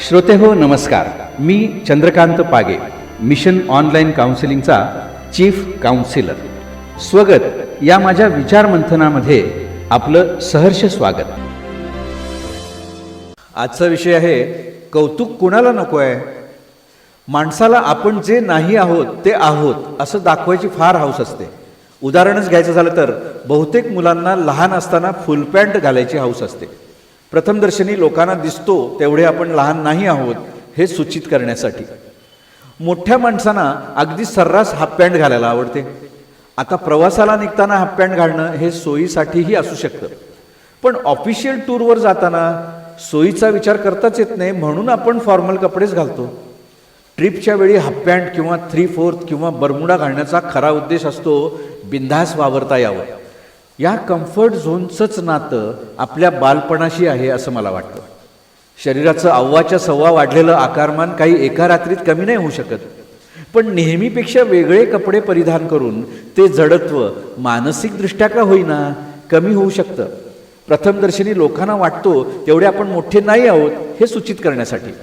श्रोते हो नमस्कार. मी चंद्रकांत पागे मिशन ऑनलाईन काउन्सिलिंगचा चीफ काउन्सिलर. स्वगत. या माझ्या विचार मंथनामध्ये आपलं सहर्ष स्वागत. आजचा विषय आहे कौतुक कुणाला नको आहे माणसाला आपण जे नाही आहोत ते आहोत असं दाखवायची फार हौस असते. उदाहरणच घ्यायचं झालं तर बहुतेक मुलांना लहान असताना फुल पॅन्ट घालायची हौस असते. प्रथमदर्शनी लोकांना दिसतो तेवढे आपण लहान नाही आहोत हे सूचित करण्यासाठी. मोठ्या माणसांना अगदी सर्रास हाफ पॅन्ट घालायला आवडते. आता प्रवासाला निघताना हाफ पॅन्ट घालणं हे सोयीसाठीही असू शकतं. पण ऑफिशियल टूरवर जाताना सोयीचा विचार करताच येत नाही म्हणून आपण फॉर्मल कपडेच घालतो. ट्रिपच्या वेळी हाफ पॅन्ट किंवा थ्री फोर्थ किंवा बरमुडा घालण्याचा खरा उद्देश असतो बिंधास वावरता यावं. या कम्फर्ट झोनचंच नातं आपल्या बालपणाशी आहे असं मला वाटतं. शरीराचं अव्वाच्या सव्वा वाढलेलं आकारमान काही एका रात्रीत कमी नाही होऊ शकत. पण नेहमीपेक्षा वेगळे कपडे परिधान करून ते जडत्व मानसिकदृष्ट्या का होईना कमी होऊ शकतं. प्रथमदर्शनी लोकांना वाटतो तेवढे आपण मोठे नाही आहोत हे सूचित करण्यासाठी.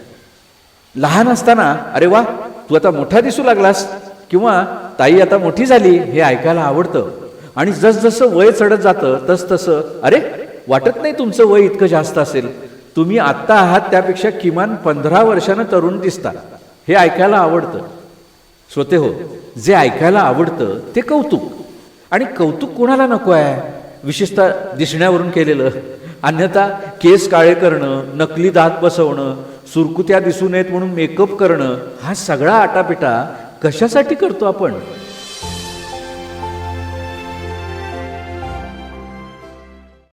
लहान असताना अरे वा तू आता मोठा दिसू लागलास किंवा ताई आता मोठी झाली हे ऐकायला आवडतं. आणि जसजसं वय चढत जातं तस तसं अरे वाटत नाही तुमचं वय इतकं जास्त असेल. तुम्ही आत्ता आहात त्यापेक्षा किमान पंधरा वर्षानं तरुण दिसता. हे ऐकायला आवडतं. स्वते हो जे ऐकायला आवडतं ते कौतुक. आणि कौतुक कोणाला नको आहे? विशेषतः दिसण्यावरून केलेलं. अन्यथा केस काळे करणं नकली दात बसवणं सुरकुत्या दिसू नयेत म्हणून मेकअप करणं हा सगळा आटापिटा कशासाठी करतो आपण?